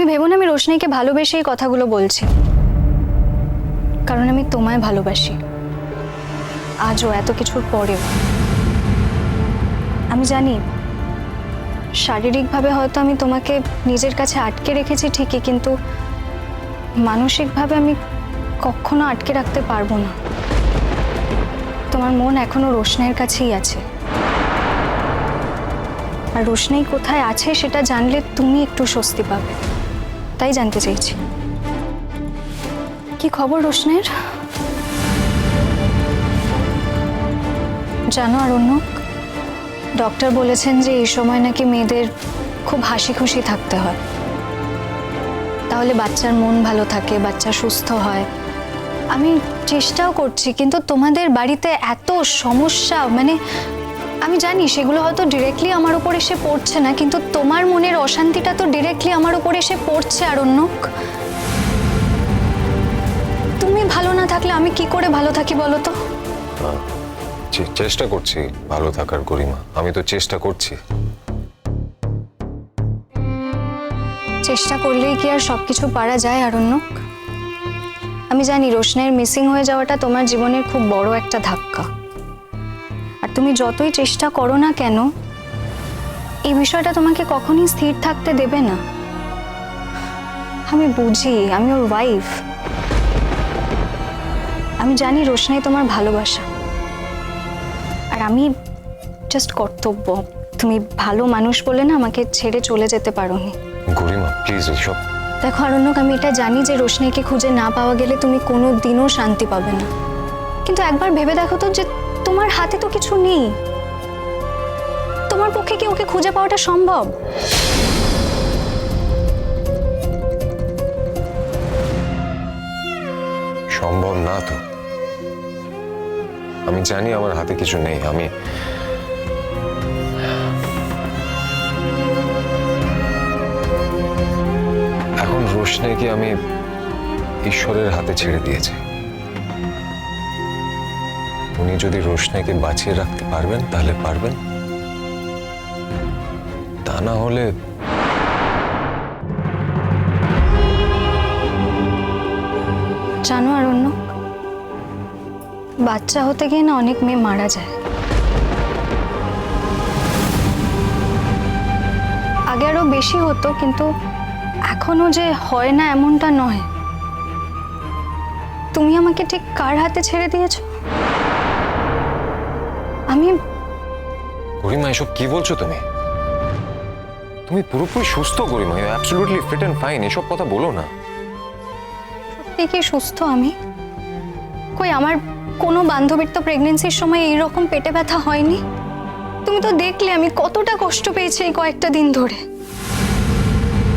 তুমি ভেবো না আমি রোশনাইকে ভালোবেসে এই কথাগুলো বলছি। কারণ আমি তোমায় ভালোবাসি। আজও এত কিছুর পরেও। আমি জানি, শারীরিকভাবে হয়তো আমি তোমাকে নিজের কাছে আটকে রেখেছি ঠিকই, কিন্তু মানসিকভাবে আমি কখনো আটকে রাখতে পারব না। তোমার মন এখনও রোশনাইয়ের কাছেই আছে। আর রোশনাই কোথায় আছে সেটা জানলে তুমি একটু স্বস্তি পাবে। তাই জানতে চাইছি কি খবর রোশনের? জানো অরণ্যক ডক্টর বলেছেন যে এই সময় নাকি মেয়েদের খুব হাসি খুশি থাকতে হয়। তাহলে বাচ্চার মন ভালো থাকে, বাচ্চা সুস্থ হয়। আমি চেষ্টাও করছি, কিন্তু তোমাদের বাড়িতে এত সমস্যা মানে আমি জানি সেগুলো হয়তো ডিরেক্টলি আমার উপর এসে পড়ছে না কিন্তু তোমার মনের অশান্তিটা তো ডিরেক্টলি আমার উপর এসে পড়ছে আর আরণ্যক। তুমি ভালো না থাকলে আমি কি করে ভালো থাকি বলো তো? চেষ্টা করছি ভালো থাকার গরিমা আমি তো চেষ্টা করছি। চেষ্টা করলেই কি আর সবকিছু পারা যায় আরণ্যক? আমি জানি রোশনের মিসিং হয়ে যাওয়াটা তোমার জীবনের খুব বড় একটা ধাক্কা। তুমি যতই চেষ্টা করো না কেন এই বিষয়টা তোমাকে কখনই স্থির থাকতে দেবে না। আমি বুঝি আমি ওর ওয়াইফ আমি জানি রোশনাই তোমার ভালোবাসা। আর আমি জাস্ট কর্তব্য। তুমি ভালো মানুষ বলে না আমাকে ছেড়ে চলে যেতে পারোনি। গরিমা প্লিজ এইসব দেখো আরণ্যক আমি এটা জানি যে রোশনাইকে খুঁজে না পাওয়া গেলে তুমি কোনো দিনও শান্তি পাবে না। কিন্তু একবার ভেবে দেখো তো যে তোমার হাতে তো কিছু নেই। তোমার পক্ষে কি ওকে খুঁজে পাওয়াটা সম্ভব? সম্ভব না তো। আমি জানি আমার হাতে কিছু নেই, আমি এখন রোশনাইকে আমি ঈশ্বরের হাতে ছেড়ে দিয়েছি। উনি যদি রোশনাইকে বাঁচিয়ে রাখতে পারবেন, তাহলে পারবেন। তা না হলে জানো আরণ্য, বাচ্চা হতে গিয়ে না অনেক মেয়ে মারা যায়। আগে আরও বেশি হতো, কিন্তু এখনও যে হয় না এমনটা নয়। তুমি আমাকে ঠিক কার হাতে ছেড়ে দিয়েছ? গরিমা এসব কি বলছো তুমি? তুমি পুরোপুরি সুস্থ Garima you absolutely fit and fine এসব কথা বলো না। সত্যি কি সুস্থ আমি? কই আমার কোনো বান্ধবীর তো প্রেগনেন্সির সময় এইরকম পেটে ব্যথা হয়নি? তুমি তো দেখলে আমি কতটা কষ্ট পেয়েছি এই কয়েকটা দিন ধরে।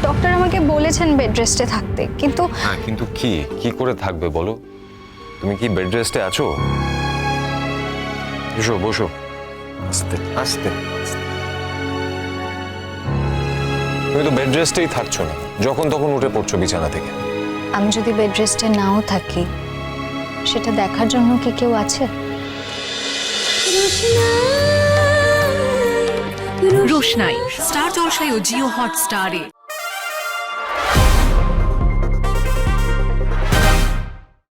ডক্টর আমাকে বলেছেন বেড রেস্টে থাকতে কিন্তু হ্যাঁ কিন্তু কি? কি করে থাকবে বলো? তুমি কি বেড রেস্টে আছো? বসো বসো। আস্তে আস্তে। তুমি তো বেড রেস্টেই থাকছো না। যখন তখন উঠে পড়ছো বিছানা থেকে। আমি যদি বেড রেস্টে নাও থাকি সেটা দেখার জন্য কি কেউ আছে? রোশনাই স্টার জলসায় ও জিও হটস্টারে।